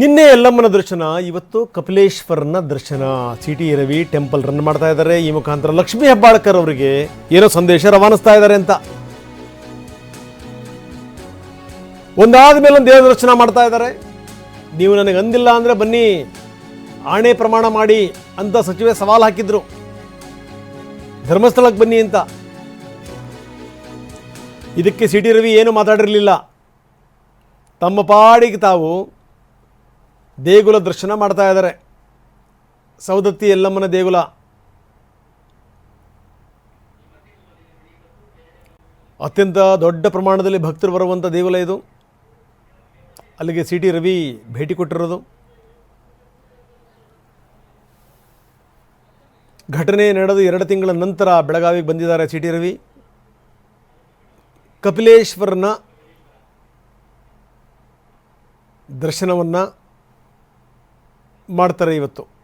ನಿನ್ನೆ ಯಲ್ಲಮ್ಮನ ದರ್ಶನ, ಇವತ್ತು ಕಪಿಲೇಶ್ವರನ ದರ್ಶನ. C T Ravi temple run ಮಾಡ್ತಾ ಇದ್ದಾರೆ. ಈ ಮುಖಾಂತರ ಲಕ್ಷ್ಮೀ ಹೆಬ್ಬಾಳ್ಕರ್ ಅವರಿಗೆ ಏನೋ ಸಂದೇಶ ರವಾನಿಸ್ತಾ ಇದ್ದಾರೆ ಅಂತ. ಒಂದಾದ ಮೇಲೆ ಒಂದು ದೇವ ದರ್ಶನ ಮಾಡ್ತಾ ಇದ್ದಾರೆ. ನೀವು ನನಗೆ ಅಂದಿಲ್ಲ ಅಂದರೆ ಬನ್ನಿ, ಆಣೆ ಪ್ರಮಾಣ ಮಾಡಿ ಅಂತ ಸಚಿವೆ ಸವಾಲು ಹಾಕಿದ್ರು. ಧರ್ಮಸ್ಥಳಕ್ಕೆ ಬನ್ನಿ ಅಂತ. ಇದಕ್ಕೆ ಸಿ ಟಿ ರವಿ ಏನು ಮಾತಾಡಿರಲಿಲ್ಲ. ತಮ್ಮ ಪಾಡಿಗೆ ತಾವು ದೇಗುಲ ದರ್ಶನ ಮಾಡ್ತಾ ಇದ್ದಾರೆ. ಸೌದತ್ತಿ ಯಲ್ಲಮ್ಮನ ದೇಗುಲ. ಅತ್ಯಂತ ದೊಡ್ಡ ಪ್ರಮಾಣದಲ್ಲಿ ಭಕ್ತರು ಬರುವಂಥ ದೇಗುಲ ಇದು. ಅಲ್ಲಿಗೆ ಸಿ ಟಿ ರವಿ ಭೇಟಿ ಕೊಟ್ಟಿರೋದು. ಘಟನೆ ನಡೆದು ಎರಡು ತಿಂಗಳ ನಂತರ ಬೆಳಗಾವಿಗೆ ಬಂದಿದ್ದಾರೆ ಸಿ ಟಿ ರವಿ. ಕಪಿಲೇಶ್ವರನ ದರ್ಶನವನ್ನು ಮಾಡ್ತಾರೆ ಇವತ್ತು.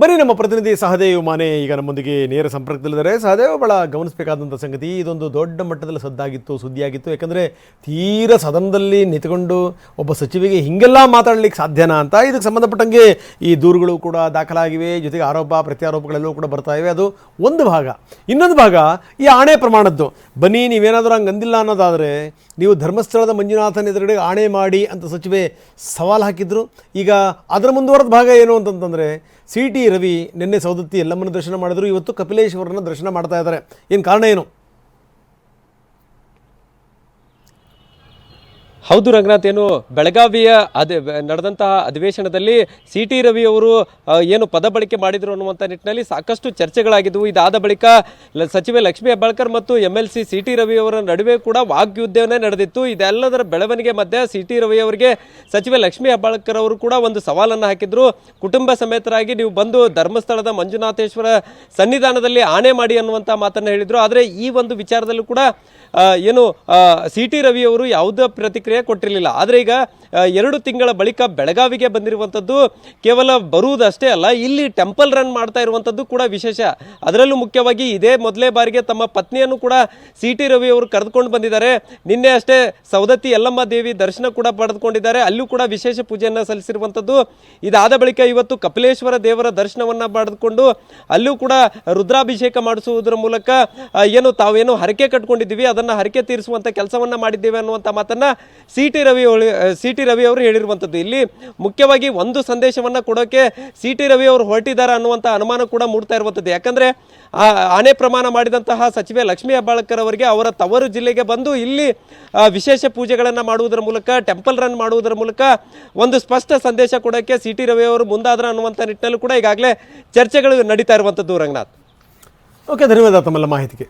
ಬನ್ನಿ ನಮ್ಮ ಪ್ರತಿನಿಧಿ ಸಹದೇವ್ ಮಾನೆ. ಈಗ ನಮ್ಮೊಂದಿಗೆ ನೇರ ಸಂಪರ್ಕದಲ್ಲಿದ್ದಾರೆ. ಸಹದೇವ್, ಬಹಳ ಗಮನಿಸಬೇಕಾದಂಥ ಸಂಗತಿ, ಇದೊಂದು ದೊಡ್ಡ ಮಟ್ಟದಲ್ಲಿ ಸದ್ದಾಗಿತ್ತು, ಸುದ್ದಿಯಾಗಿತ್ತು. ಯಾಕಂದರೆ ತೀರ ಸದನದಲ್ಲಿ ನಿಂತ್ಕೊಂಡು ಒಬ್ಬ ಸಚಿವಿಗೆ ಹಿಂಗೆಲ್ಲ ಮಾತಾಡಲಿಕ್ಕೆ ಸಾಧ್ಯನಾ ಅಂತ. ಇದಕ್ಕೆ ಸಂಬಂಧಪಟ್ಟಂಗೆ ಈ ದೂರುಗಳು ಕೂಡ ದಾಖಲಾಗಿವೆ. ಜೊತೆಗೆ ಆರೋಪ, ಪ್ರತ್ಯಾರೋಪಗಳೆಲ್ಲವೂ ಕೂಡ ಬರ್ತಾ ಇವೆ. ಅದು ಒಂದು ಭಾಗ. ಇನ್ನೊಂದು ಭಾಗ, ಈ ಆಣೆ ಪ್ರಮಾಣದ್ದು. ಬನ್ನಿ, ನೀವೇನಾದರೂ ಹಂಗೆ ಅಂದಿಲ್ಲ ಅನ್ನೋದಾದರೆ, ನೀವು ಧರ್ಮಸ್ಥಳದ ಮಂಜುನಾಥನ ಎದುರುಗಡೆ ಆಣೆ ಮಾಡಿ ಅಂತ ಸಚಿವೆ ಸವಾಲು ಹಾಕಿದ್ರು. ಈಗ ಅದರ ಮುಂದುವರೆದ ಭಾಗ ಏನು ಅಂತಂತಂದರೆ ಸಿ ಟಿ ರವಿ ನಿನ್ನೆ ಸೌದತ್ತಿ ಎಲ್ಲಮ್ಮನ ದರ್ಶನ ಮಾಡಿದ್ರು. ಇವತ್ತು ಕಪಿಲೇಶ್ವರನ ದರ್ಶನ ಮಾಡ್ತಾ ಇದ್ದಾರೆ. ಏನು ಕಾರಣ ಏನು? ಹೌದು ರಂಗನಾಥ್, ಏನು ಬೆಳಗಾವಿಯ ಅದೇ, ನಡೆದಂತಹ ಅಧಿವೇಶನದಲ್ಲಿ ಸಿ ಟಿ ರವಿ ಅವರು ಏನು ಪದ ಬಳಕೆ ಮಾಡಿದರು ಅನ್ನುವಂಥ ನಿಟ್ಟಿನಲ್ಲಿ ಸಾಕಷ್ಟು ಚರ್ಚೆಗಳಾಗಿದ್ದವು ಇದಾದ ಬಳಿಕ ಸಚಿವೆ ಲಕ್ಷ್ಮೀ ಹೆಬ್ಬಾಳ್ಕರ್ ಮತ್ತು M L C C T Ravi ಅವರ ನಡುವೆ ಕೂಡ ವಾಗ್ಯುದ್ಧವೇ ನಡೆದಿತ್ತು. ಇದೆಲ್ಲದರ ಬೆಳವಣಿಗೆ ಮಧ್ಯೆ ಸಿ ಟಿ ರವಿ ಅವರಿಗೆ ಸಚಿವೆ ಲಕ್ಷ್ಮೀ ಹೆಬ್ಬಾಳ್ಕರ್ ಅವರು ಕೂಡ ಒಂದು ಸವಾಲನ್ನು ಹಾಕಿದ್ರು. ಕುಟುಂಬ ಸಮೇತರಾಗಿ ನೀವು ಬಂದು ಧರ್ಮಸ್ಥಳದ ಮಂಜುನಾಥೇಶ್ವರ ಸನ್ನಿಧಾನದಲ್ಲಿ ಆಣೆ ಮಾಡಿ ಅನ್ನುವಂಥ ಮಾತನ್ನು ಹೇಳಿದರು. ಆದರೆ ಈ ಒಂದು ವಿಚಾರದಲ್ಲೂ ಕೂಡ ಏನು ಸಿ ಟಿ ರವಿ ಅವರು ಯಾವುದೇ ಪ್ರತಿಕ್ರಿಯೆ ಕೊಟ್ಟಿರಲಿಲ್ಲ. ಆದರೆ ಈಗ ಎರಡು ತಿಂಗಳ ಬಳಿಕ ಬೆಳಗಾವಿಗೆ ಬಂದಿರುವಂಥದ್ದು ಕೇವಲ ಬರುವುದಷ್ಟೇ ಅಲ್ಲ, ಇಲ್ಲಿ ಟೆಂಪಲ್ ರನ್ ಮಾಡ್ತಾ ಇರುವಂಥದ್ದು ಕೂಡ ವಿಶೇಷ. ಅದರಲ್ಲೂ ಮುಖ್ಯವಾಗಿ ಇದೇ ಮೊದಲೇ ಬಾರಿಗೆ ತಮ್ಮ ಪತ್ನಿಯನ್ನು ಕೂಡ ಸಿ ಟಿ ರವಿ ಅವರು ಕರೆದುಕೊಂಡು ಬಂದಿದ್ದಾರೆ. ನಿನ್ನೆ ಅಷ್ಟೇ ಸೌದತ್ತಿ ಯಲ್ಲಮ್ಮ ದೇವಿ ದರ್ಶನ ಕೂಡ ಪಡೆದುಕೊಂಡಿದ್ದಾರೆ. ಅಲ್ಲೂ ಕೂಡ ವಿಶೇಷ ಪೂಜೆಯನ್ನು ಸಲ್ಲಿಸಿರುವಂಥದ್ದು. ಇದಾದ ಬಳಿಕ ಇವತ್ತು ಕಪಿಲೇಶ್ವರ ದೇವರ ದರ್ಶನವನ್ನು ಪಡೆದುಕೊಂಡು ಅಲ್ಲೂ ಕೂಡ ರುದ್ರಾಭಿಷೇಕ ಮಾಡಿಸುವುದರ ಮೂಲಕ ಏನು ತಾವೇನು ಹರಕೆ ಕಟ್ಕೊಂಡಿದ್ದೀವಿ, ಅದನ್ನು ಹರಕೆ ತೀರಿಸುವಂಥ ಕೆಲಸವನ್ನು ಮಾಡಿದ್ದೇವೆ ಅನ್ನುವಂಥ ಮಾತನ್ನು C T Ravi C T Ravi ಅವರು ಹೇಳಿರುವಂಥದ್ದು. ಇಲ್ಲಿ ಮುಖ್ಯವಾಗಿ ಒಂದು ಸಂದೇಶವನ್ನು ಕೊಡೋಕ್ಕೆ ಸಿ ಟಿ ರವಿ ಅವರು ಹೊರಟಿದ್ದಾರೆ ಅನ್ನುವಂಥ ಅನುಮಾನ ಕೂಡ ಮೂಡ್ತಾ ಇರುವಂಥದ್ದು. ಯಾಕಂದರೆ ಆನೆ ಪ್ರಮಾಣ ಮಾಡಿದಂತಹ ಸಚಿವೆ ಲಕ್ಷ್ಮೀ ಹೆಬ್ಬಾಳ್ಕರ್ ಅವರಿಗೆ ಅವರ ತವರು ಜಿಲ್ಲೆಗೆ ಬಂದು ಇಲ್ಲಿ ವಿಶೇಷ ಪೂಜೆಗಳನ್ನು ಮಾಡುವುದರ ಮೂಲಕ, ಟೆಂಪಲ್ ರನ್ ಮಾಡುವುದರ ಮೂಲಕ ಒಂದು ಸ್ಪಷ್ಟ ಸಂದೇಶ ಕೊಡೋಕ್ಕೆ ಸಿ ಟಿ ರವಿ ಅವರು ಮುಂದಾದ್ರ ಅನ್ನುವಂಥ ನಿಟ್ಟಿನಲ್ಲೂ ಕೂಡ ಈಗಾಗಲೇ ಚರ್ಚೆಗಳು ನಡೀತಾ ಇರುವಂಥದ್ದು ರಂಗನಾಥ್. ಓಕೆ, ಧನ್ಯವಾದ ತಮ್ಮೆಲ್ಲ ಮಾಹಿತಿಗೆ.